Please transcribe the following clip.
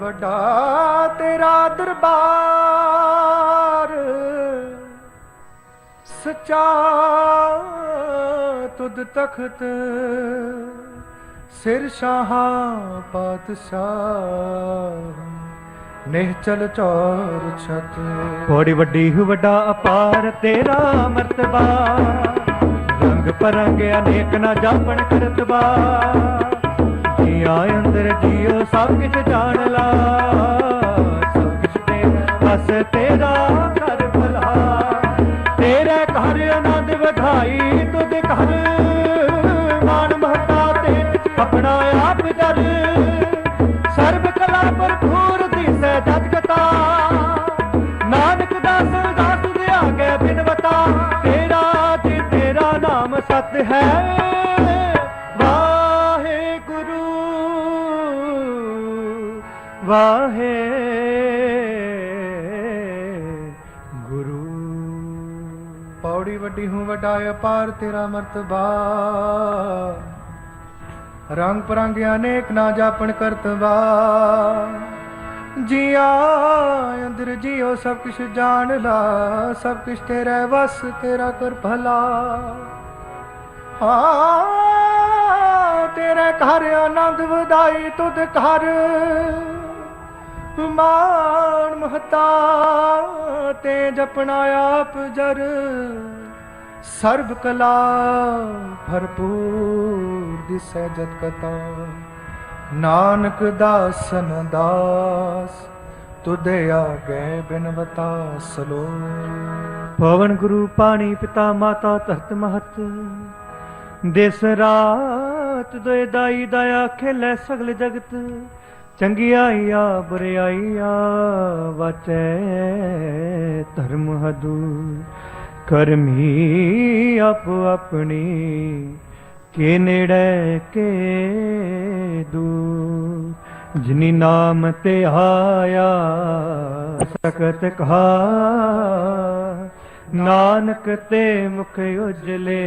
ਵੱਡਾ ਤੇਰਾ ਦਰਬਾਰ। ਸਚਾ ਤੁਧ ਤਖਤ, ਸਿਰ ਸ਼ਾਹਾ ਪਾਤਸ਼ਾਹ। ਨਿਹਚਲ ਚੌਰ ਛਤ। ਬੜੀ ਵੱਡੀ ਵੱਡਾ ਅਪਾਰ, ਤੇਰਾ ਮਰਤਬਾ। ਰੰਗ ਪਰੰਗ ਅਨੇਕ ਨਾ ਜਾਪਣ ਕਰਤਬਾ। ਜੀਆ ਅੰਦਰ ਜੀਓ, ਸਭ ਕੁਝ ਜਾਣ ਲਾ। ਸਭ ਕੁਝ ਤੇ ਬਸ ਤੇਰਾ ਕਰ ਭਲਾ। ਤੇਰੇ ਘਰ ਆਨੰਦ ਵਧਾਈ ਤੁਧ ਘਰ। ਮਾਨ ਮਹਤਾ ਤੇ ਆਪਣਾ ਆਪ ਜਰ। ਸਰਬ ਕਲਾ ਭਰਪੂਰ ਦਿਸੈ ਜਤ ਨਾਨਕ ਦਾਸ ਦਾਸ ਦੇ ਆਗੇ ਬਿਨਵਤਾ। ਤੇਰਾ ਜੀ ਤੇਰਾ ਨਾਮ ਸਤ ਹੈ। ਵਾਹੇ ਗੁਰੂ। ਪੌੜੀ ਵੱਡੀ ਹੂੰ ਵੱਡਾ ਪਾਰ ਤੇਰਾ ਮਰਤਬਾ। ਰੰਗ ਪਰੰਗ ਅਨੇਕ ਨਾ ਜਾਪਣ ਕਰਤਵਾ ਜੀਆ ਅੰਦਰ ਜੀਓ, ਸਭ ਕੁਛ ਜਾਣ ਲਾ, ਸਭ ਕੁਛ ਤੇਰਾ ਵਸ ਤੇਰਾ ਕਰ ਭਲਾ। ਹਾਂ ਤੇਰੇ ਘਰ ਆਨੰਦ ਵਧਾਈ, ਤੁਧ ਘਰ ਮਾਣ ਮਹਤਾ ਤੇ ਜਪਣਾ ਆਪ ਜਰ। ਸਰਬ ਕਲਾ ਭਰਪੂਰ ਦਿਸੈ ਜਤ ਕਤਾ ਨਾਨਕ ਦਾਸਨ ਦਾਸ ਤੁਦੇ ਆਗੇ ਬਿਨਵਤਾ ਸਲੋ। ਪਵਨ ਗੁਰੂ ਪਾਣੀ ਪਿਤਾ ਮਾਤਾ ਧਰਤ ਮਹਤ। ਦਿਸ ਰਾਤ ਦੇ ਦਾਈ ਦਇਆ ਖੇਲੇ ਸਗਲ ਜਗਤ। ਚੰਗਿਆਈਆ, ਬੁਰਿਆਈਆ, ਵਾਚੈ ਧਰਮ ਹਦੂ। ਕਰਮੀ ਆਪ ਆਪਣੀ, ਕੇ ਨੇੜੇ, ਕੇ ਦੂ। ਜਿਨੀ ਨਾਮ ਤੇ ਆਇਆ, ਸਕਤ ਕਹਾ। ਨਾਨਕ ਤੇ ਮੁਖ ਉਜਲੇ